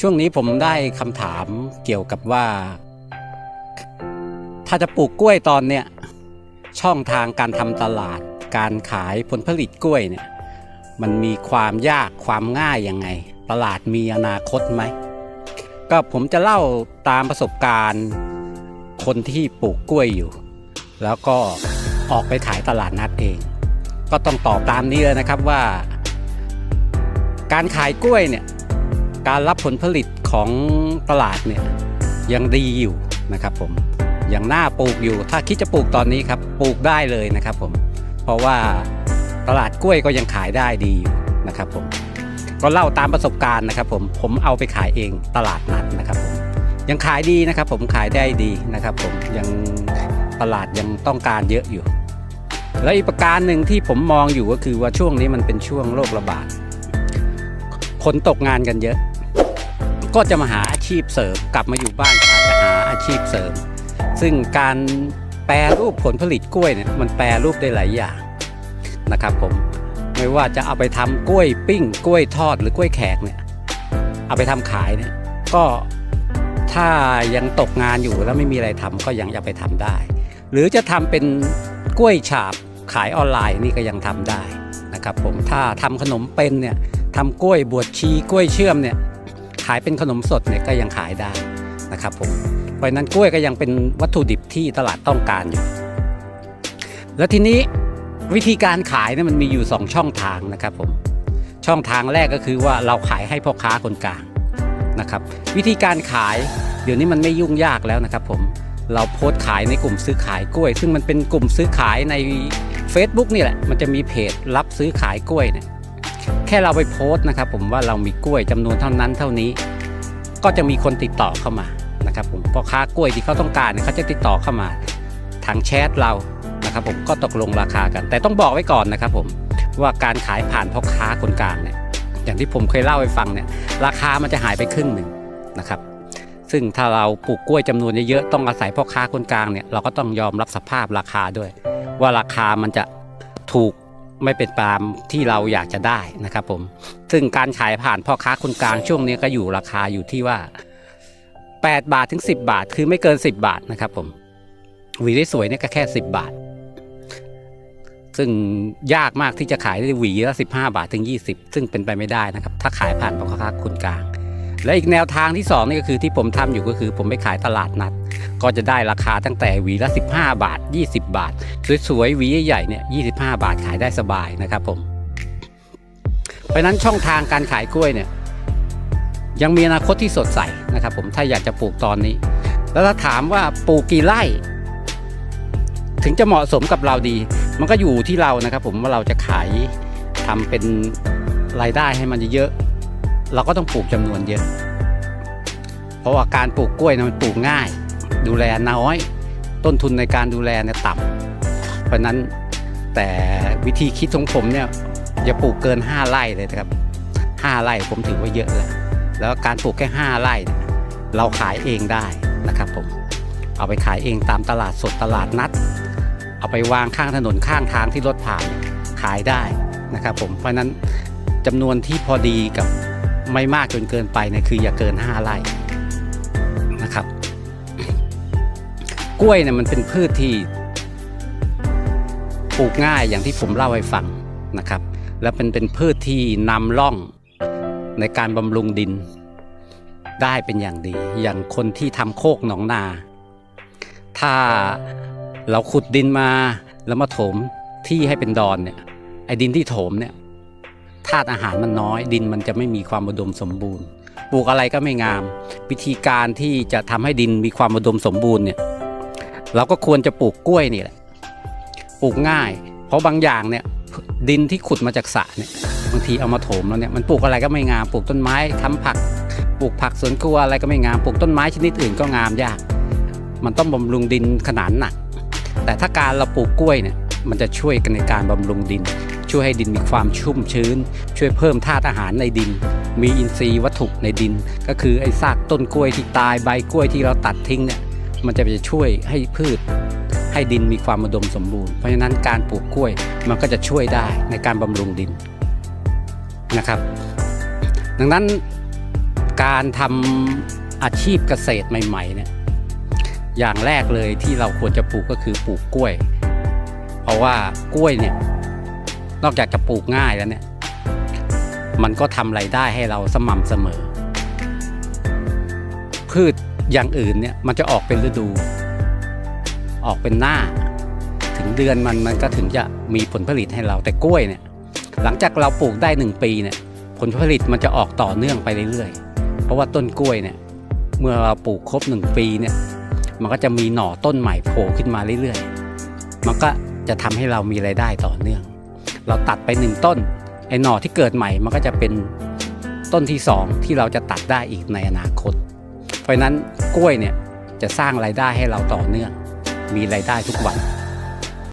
ช่วงนี้ผมได้คำถามเกี่ยวกับว่า ถ้าจะปลูกกล้วยตอนเนี้ยช่องทางการทำตลาด การขายผลผลิตกล้วยเนี่ยมันมีความยากความง่ายยังไง ตลาดมีอนาคตไหม ก็ผมจะเล่าตามประสบการณ์ คนที่ปลูกกล้วยอยู่ แล้วก็ออกไปขายตลาดนัดเอง ก็ต้องตอบตามนี้เลยนะครับว่า การขายกล้วยเนี่ย การรับผลผลิตของตลาดเนี่ยยังดีอยู่นะครับผมยังน่าปลูกอยู่ ถ้าคิดจะปลูกตอนนี้ครับปลูกได้เลยนะครับผมเพราะว่าตลาดกล้วยก็ยังขายได้ดีอยู่นะครับผมก็เล่าตามประสบการณ์นะครับผมผมเอาไปขายเองตลาดนัดนะครับผมยังขายดีนะครับผมขายได้ดีนะครับผมยังตลาดยังต้องการเยอะอยู่ และอีกประการหนึ่งที่ผมมองอยู่ก็คือว่าช่วงนี้มันเป็นช่วงโรคระบาดคนตกงานกันเยอะ ก็จะมาหาอาชีพเสริม กลับมาอยู่บ้านอาจจะหาอาชีพเสริม ซึ่งการแปรรูปผลผลิตกล้วยเนี่ยมันแปรรูปได้หลายอย่างนะครับผมไม่ว่าจะเอาไปทำกล้วยปิ้ง กล้วยทอดหรือกล้วยแขกเนี่ยเอาไปทำขายเนี่ยก็ถ้ายังตกงานอยู่แล้วไม่มีอะไรทำก็ยังจะไปทำได้ หรือจะทำเป็นกล้วยฉาบขายออนไลน์นี่ก็ยังทำได้นะครับผมถ้าทำขนมเป็นเนี่ยทำกล้วยบวชชีกล้วยเชื่อมเนี่ย ขายเป็นขนมสดเนี่ยก็ยังขายได้นะครับผมเพราะนั้นกล้วยก็ยังเป็นวัตถุดิบที่ตลาดต้องการอยู่ แล้วทีนี้วิธีการขายเนี่ยมันมีอยู่ 2 ช่องทางนะครับผมช่องทางแรกก็คือว่าเราขายให้พ่อค้าคนกลางนะครับ วิธีการขายเดี๋ยวนี้มันไม่ยุ่งยากแล้วนะครับ ผมเราโพสต์ขายในกลุ่มซื้อขายกล้วย ซึ่งมันเป็นกลุ่มซื้อขายใน Facebook นี่แหละมันจะมีเพจรับซื้อขายกล้วยเนี่ย แค่เราไปโพสต์นะครับ ผมว่าเรามีกล้วยจำนวนเท่านั้นเท่านี้ ก็จะมีคนติดต่อเข้ามานะครับผมพ่อค้ากล้วยที่เขาต้องการเขาจะติดต่อเข้ามาทางแชทเรานะครับ ผมก็ตกลงราคากัน แต่ต้องบอกไว้ก่อนนะครับ ผมว่าการขายผ่านพ่อค้าคนกลางเนี่ยอย่างที่ผมเคยเล่าให้ฟังเนี่ยราคามันจะหายไปครึ่งหนึ่งนะครับ ซึ่งถ้าเราปลูกกล้วยจำนวนเยอะๆต้องอาศัยพ่อค้าคนกลางเนี่ยเราก็ต้องยอมรับสภาพราคาด้วย ว่าราคามันจะถูก ไม่เป็นตามที่เราอยากจะได้นะครับผม ซึ่งการขายผ่านพ่อค้าคนกลางช่วงนี้ก็อยู่ราคาอยู่ที่ว่า 8 บาทถึง 10 บาท คือไม่เกิน 10 บาทนะครับผมหวีได้สวยเนี่ยก็แค่ 10 บาท ซึ่งยากมากที่จะขายได้หวีละ15 บาทถึง 20 ซึ่งเป็นไปไม่ได้นะครับ ถ้าขายผ่านพ่อค้าคนกลาง และอีกแนวทางที่สองนี่ก็คือที่ผมทำอยู่ก็คือ ผมไปขายตลาดนัด ก็จะได้ราคาตั้งแต่หวีละ 15 บาท 20 บาท สวยๆหวีใหญ่ๆเนี่ย25 บาทขายได้สบายนะครับผม เพราะนั้นช่องทางการขายกล้วยเนี่ยยังมีอนาคตที่สดใสนะครับผมถ้าอยากจะปลูกตอนนี้ แล้วถ้าถามว่าปลูกกี่ไร่ ถึงจะเหมาะสมกับเราดี มันก็อยู่ที่เรานะครับ ผมว่าเราจะขายทำเป็นรายได้ให้มันเยอะๆเราก็ต้องปลูกจำนวนเยอะ เพราะว่าการปลูกกล้วยนะมันปลูกง่าย ดูแลน้อย ต้นทุนในการดูแลเนี่ยต่ำเพราะนั้นแต่วิธีคิดของผมเนี่ยอย่าปลูกเกิน 5 ไร่เลยนะครับ 5 ไร่ผมถือว่าเยอะแล้วแล้วการปลูกแค่ 5 ไร่ เราขายเองได้นะครับผมเอาไปขายเองตามตลาดสดตลาดนัด เอาไปวางข้างถนนข้างทางที่รถผ่านขายได้นะครับผมเพราะฉะนั้นจำนวนที่พอดีกับไม่มากจนเกินไปเนี่ยคืออย่าเกิน 5 ไร่ กล้วยเนี่ยมันเป็นพืชที่ปลูกง่ายอย่างที่ผมเล่าให้ฟังนะครับ และเป็นเป็นพืชที่นำร่องในการบำรุงดิน ได้เป็นอย่างดี อย่างคนที่ทำโคกหนองนา ถ้าเราขุดดินมาแล้วมาถมที่ให้เป็นดอนเนี่ยไอ้ดินที่โถมเนี่ยธาตุอาหารมันน้อย ดินมันจะไม่มีความอุดมสมบูรณ์ ปลูกอะไรก็ไม่งาม วิธีการที่จะทำให้ดินมีความอุดมสมบูรณ์เนี่ย เราก็ควรจะปลูกกล้วยนี่แหละปลูกง่าย เพราะบางอย่างเนี่ยดินที่ขุดมาจากสระเนี่ยบางทีเอามาโถมแล้วเนี่ยมันปลูกอะไรก็ไม่งามปลูกต้นไม้ทำผักปลูกผักสวนครัวอะไรก็ไม่งามปลูกต้นไม้ชนิดอื่นก็งามยาก มันต้องบำรุงดินขนาดหนัก แต่ถ้าการเราปลูกกล้วยเนี่ยมันจะช่วยกันในการบำรุงดิน ช่วยให้ดินมีความชุ่มชื้น ช่วยเพิ่มธาตุอาหารในดิน มีอินทรีย์วัตถุในดิน ก็คือไอ้ซากต้นกล้วยที่ตายใบกล้วยที่เราตัดทิ้งเนี่ย มันจะไปช่วยให้พืช ให้ดินมีความอุดมสมบูรณ์เพราะฉะนั้นการปลูกกล้วยมันก็จะช่วยได้ในการบำรุงดินนะครับ ดังนั้นการทำอาชีพเกษตรใหม่ๆเนี่ยอย่างแรกเลยที่เราควรจะปลูกก็คือปลูกกล้วย เพราะว่ากล้วยเนี่ยนอกจากจะปลูกง่ายแล้วเนี่ยมันก็ทำไรายได้ให้เราสม่ำเสมอ พืช อย่างอื่นเนี่ยมันจะออกเป็นฤดู ออกเป็นหน้า ถึงเดือนมันมันก็ถึงจะมีผลผลิตให้เราแต่กล้วยเนี่ยหลังจากเราปลูกได้หนึ่งปีเนี่ยผลผลิตมันจะออกต่อเนื่องไปเรื่อยๆ เพราะว่าต้นกล้วยเนี่ยเมื่อเราปลูกครบหนึ่งปีเนี่ยมันก็จะมีหน่อต้นใหม่โผล่ขึ้นมาเรื่อยๆ มันก็จะทำให้เรามีไรายได้ต่อเนื่อง เราตัดไปหนึ่งต้นไอ้หน่อที่เกิดใหม่มันก็จะเป็นต้นที่สองที่เราจะตัดได้อีกในอนาคต เพราะนั้นกล้วยเนี่ยจะสร้างรายได้ให้เราต่อเนื่อง มีรายได้ทุกวัน